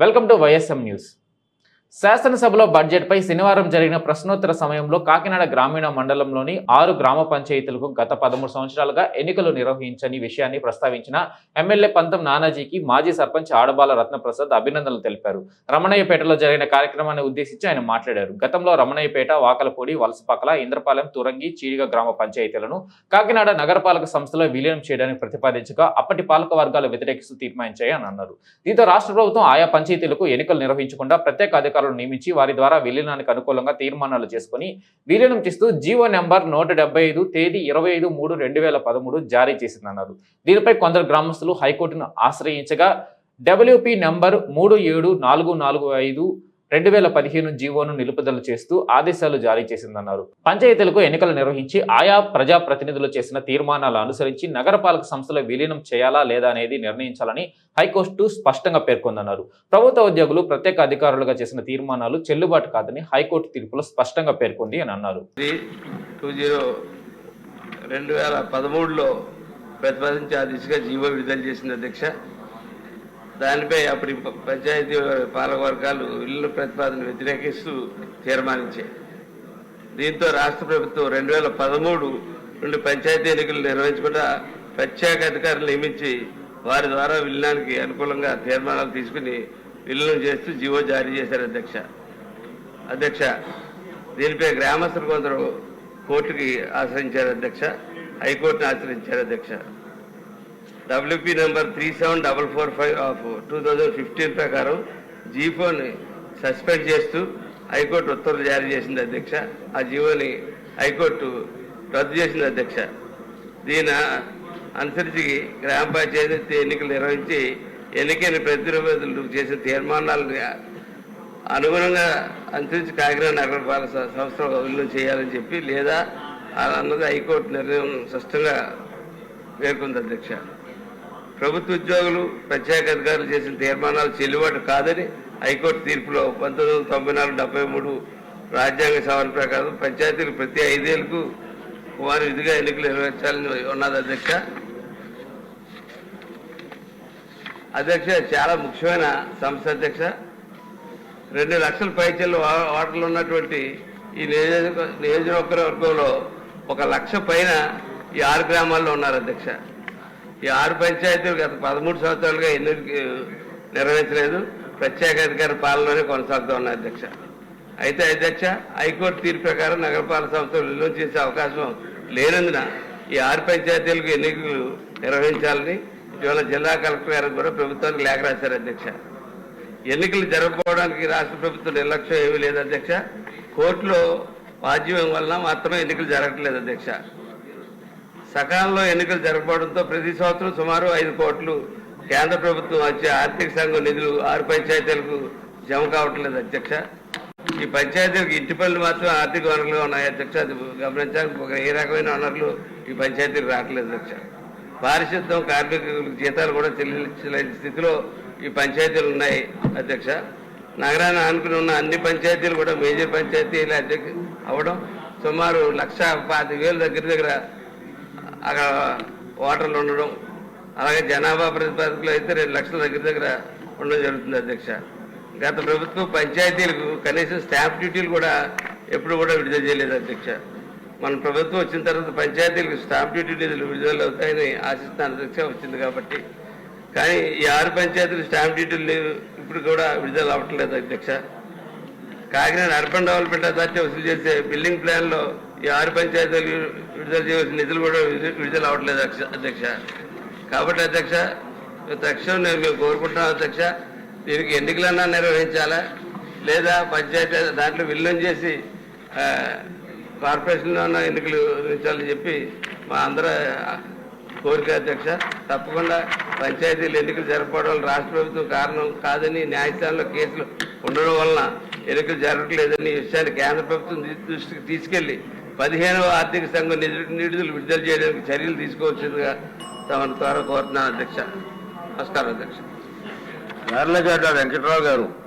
Welcome to YSM news శాసనసభలో బడ్జెట్పై శనివారం జరిగిన ప్రశ్నోత్తర సమయంలో కాకినాడ గ్రామీణ మండలంలోని ఆరు గ్రామ పంచాయతీలకు గత పదమూడు సంవత్సరాలుగా ఎన్నికలు నిర్వహించని విషయాన్ని ప్రస్తావించిన ఎమ్మెల్యే పంతం నానాజీకి మాజీ సర్పంచ్ ఆడబాల రత్నప్రసాద్ అభినందనలు తెలిపారు. రమణయ్యపేటలో జరిగిన కార్యక్రమాన్ని ఉద్దేశించి ఆయన మాట్లాడారు. గతంలో రమణయ్యపేట వాకలపూడి వలసపక్కల ఇంద్రపాలెం తురంగి చీడిగ గ్రామ పంచాయతీలను కాకినాడ నగరపాలక సంస్థలో విలీనం చేయడానికి ప్రతిపాదించగా అప్పటి పాలక వర్గాలు వ్యతిరేకిస్తూ తీర్మానించాయి అని అన్నారు. దీంతో రాష్ట్ర ప్రభుత్వం ఆయా పంచాయతీలకు ఎన్నికలు నిర్వహించకుండా ప్రత్యేక అధికారులను నియమించి వారి ద్వారా విలీనానికి అనుకూలంగా తీర్మానాలు చేసుకుని విలీనం చేస్తూ జీవో నెంబర్ నూట డెబ్బై ఐదు తేదీ ఇరవై ఐదు మూడు రెండు వేల పదమూడు జారీ చేసిందన్నారు. దీనిపై కొందరు గ్రామస్తులు హైకోర్టును ఆశ్రయించగా డబ్ల్యూపీ నెంబర్ మూడు ఏడు నాలుగు నాలుగు ఐదు రెండు వేల పదిహేను జీవోను నిలుపుదల చేస్తూ ఆదేశాలు జారీ చేసిందన్నారు. పంచాయతీలకు ఎన్నికలు నిర్వహించి ఆయా ప్రజాప్రతినిధులు చేసిన తీర్మానాలు అనుసరించి నగరపాలక సంస్థలు విలీనం చేయాలా లేదా అనేది నిర్ణయించాలని హైకోర్టు స్పష్టంగా పేర్కొందన్నారు. ప్రభుత్వ ఉద్యోగులు ప్రత్యేక అధికారులుగా చేసిన తీర్మానాలు చెల్లుబాటు కాదని హైకోర్టు తీర్పులో స్పష్టంగా పేర్కొంది అని అన్నారు. టూ జీరో రెండు వేల పదమూడులో ప్రతిపాదించి ఆ దిశగా జీవో విడుదల చేసింది అధ్యక్ష. దానిపై అప్పటి పంచాయతీ పాలక వర్గాలు ఇల్లు ప్రతిపాదన వ్యతిరేకిస్తూ తీర్మానించాయి. దీంతో రాష్ట్ర ప్రభుత్వం రెండు వేల పదమూడు నుండి పంచాయతీ ఎన్నికలు నిర్వహించకుండా ప్రత్యేక అధికారులు నియమించి వారి ద్వారా విలీనానికి అనుకూలంగా తీర్మానాలు తీసుకుని విలీనం చేస్తూ జీవో జారీ చేశారు అధ్యక్ష. అధ్యక్ష దీనిపై గ్రామస్తులు కొందరు కోర్టుకి ఆశ్రయించారు అధ్యక్ష హైకోర్టును ఆశ్రయించారు అధ్యక్ష. WP number three seven double four five of two thousand fifteen ప్రకారం జీఫోని సస్పెండ్ చేస్తూ హైకోర్టు ఉత్తర్వులు జారీ చేసింది అధ్యక్ష. ఆ జీవోని హైకోర్టు రద్దు చేసింది అధ్యక్ష. దీని అనుసరించి గ్రామ పంచాయతీ ఎన్నికలు నిర్వహించి ఎన్నికైన ప్రతినిధులు చేసిన తీర్మానాలను అనుగుణంగా అనుసరించి కాకినాడ నగరపాలక సంస్థ విలీనం చేయాలని చెప్పి లేదా అన్నది హైకోర్టు నిర్ణయం స్పష్టంగా పేర్కొంది అధ్యక్ష. ప్రభుత్వ ఉద్యోగులు ప్రత్యేక అధికారులు చేసిన తీర్మానాలు చెల్లుబాటు కాదని హైకోర్టు తీర్పులో పంతొమ్మిది వందల తొంభై నాలుగు డెబ్బై మూడు రాజ్యాంగ సవరణ ప్రకారం పంచాయతీలు ప్రతి ఐదేళ్ళకు వారు విధిగా ఎన్నికలు నిర్వహించాలని ఉన్నది అధ్యక్ష. అధ్యక్ష చాలా ముఖ్యమైన సంస్థ అధ్యక్ష. రెండు లక్షల పైచలు ఓటర్లు ఉన్నటువంటి ఈ నియోజక నియోజకవర్గంలో ఒక లక్ష పైన ఈ ఆరు గ్రామాల్లో ఉన్నారు అధ్యక్ష. ఈ ఆరు పంచాయతీలు గత పదమూడు సంవత్సరాలుగా ఎన్నిక నిర్వహించలేదు ప్రత్యేక అధికార పాలనలోనే కొనసాగుతూ ఉన్నాయి అధ్యక్ష. అయితే అధ్యక్ష హైకోర్టు తీర్పు ప్రకారం నగరపాలక సంస్థలు విలువ చేసే అవకాశం లేనందున ఈ ఆరు పంచాయతీలకు ఎన్నికలు నిర్వహించాలని ఇవాళ జిల్లా కలెక్టర్ గారికి కూడా ప్రభుత్వానికి లేఖ రాశారు అధ్యక్ష. ఎన్నికలు జరగకపోవడానికి రాష్ట్ర ప్రభుత్వం నిర్లక్ష్యం ఏమీ లేదు అధ్యక్ష. కోర్టులో వాజ్యం వలన మాత్రమే ఎన్నికలు జరగట్లేదు అధ్యక్ష. సకాలంలో ఎన్నికలు జరగబడంతో ప్రతి సంవత్సరం సుమారు ఐదు కోట్లు కేంద్ర ప్రభుత్వం వచ్చే ఆర్థిక సంఘం నిధులు ఆరు పంచాయతీలకు జమ కావట్లేదు అధ్యక్ష. ఈ పంచాయతీలకు ఇంటి పనులు మాత్రం ఆర్థిక వనరులుగా ఉన్నాయి అధ్యక్ష. అది గమనించడానికి ఒక ఏ రకమైన వనరులు ఈ పంచాయతీలకు రావట్లేదు అధ్యక్ష. పారిశుద్ధ్యం కార్మికులకు జీతాలు కూడా చెల్లించలేని స్థితిలో ఈ పంచాయతీలు ఉన్నాయి అధ్యక్ష. నగరాన్ని ఆనుకుని ఉన్న అన్ని పంచాయతీలు కూడా మేజర్ పంచాయతీలు అధ్యక్ష. అవ్వడం సుమారు లక్ష పాతి వేలు దగ్గర దగ్గర అక్కడ ఓటర్లు ఉండడం అలాగే జనాభా ప్రతిపాదకులు అయితే రెండు లక్షల దగ్గర దగ్గర ఉండడం జరుగుతుంది అధ్యక్ష. గత ప్రభుత్వం పంచాయతీలకు కనీసం స్టాంప్ డ్యూటీలు కూడా ఎప్పుడు కూడా విడుదల చేయలేదు అధ్యక్ష. మన ప్రభుత్వం వచ్చిన తర్వాత పంచాయతీలకు స్టాంప్ డ్యూటీ నిధులు విడుదల అవుతాయని ఆశిస్తాను అధ్యక్ష వచ్చింది కాబట్టి. కానీ ఈ ఆరు పంచాయతీలు స్టాంప్ డ్యూటీలు ఇప్పుడు కూడా విడుదల అవ్వట్లేదు అధ్యక్ష. కాకినాడ అర్బన్ డెవలప్మెంట్ అథారిటీ వసూలు చేసే బిల్డింగ్ ప్లాన్లో ఈ ఆరు పంచాయతీలు విడుదల చేయవలసిన నిధులు కూడా విడుదల- అవ్వట్లేదు అధ్యక్ష- అధ్యక్ష. కాబట్టి అధ్యక్ష తక్షణం నేను మేము కోరుకుంటున్నాం అధ్యక్ష దీనికి ఎన్నికలన్నా నిర్వహించాలా? లేదా పంచాయతీ దాంట్లో విలీనం చేసి కార్పొరేషన్లో ఉన్న ఎన్నికలు నిర్వహించాలని చెప్పి మా అందరూ కోరిక అధ్యక్ష. తప్పకుండా పంచాయతీలు ఎన్నికలు జరపడం రాష్ట్ర ప్రభుత్వం కారణం కాదని న్యాయస్థానంలో కేసులు ఉండడం వలన ఎన్నికలు జరగట్లేదని ఈ విషయాన్ని కేంద్ర ప్రభుత్వం దృష్టికి తీసుకెళ్ళి పదిహేనవ ఆర్థిక సంఘం నిధులు నిధులు విడుదల చేయడానికి చర్యలు తీసుకోవాల్సిందిగా తమను త్వర కోరుతున్నాను అధ్యక్ష. నమస్కారం అధ్యక్ష. యార్లగడ్డ వెంకట్రావు గారు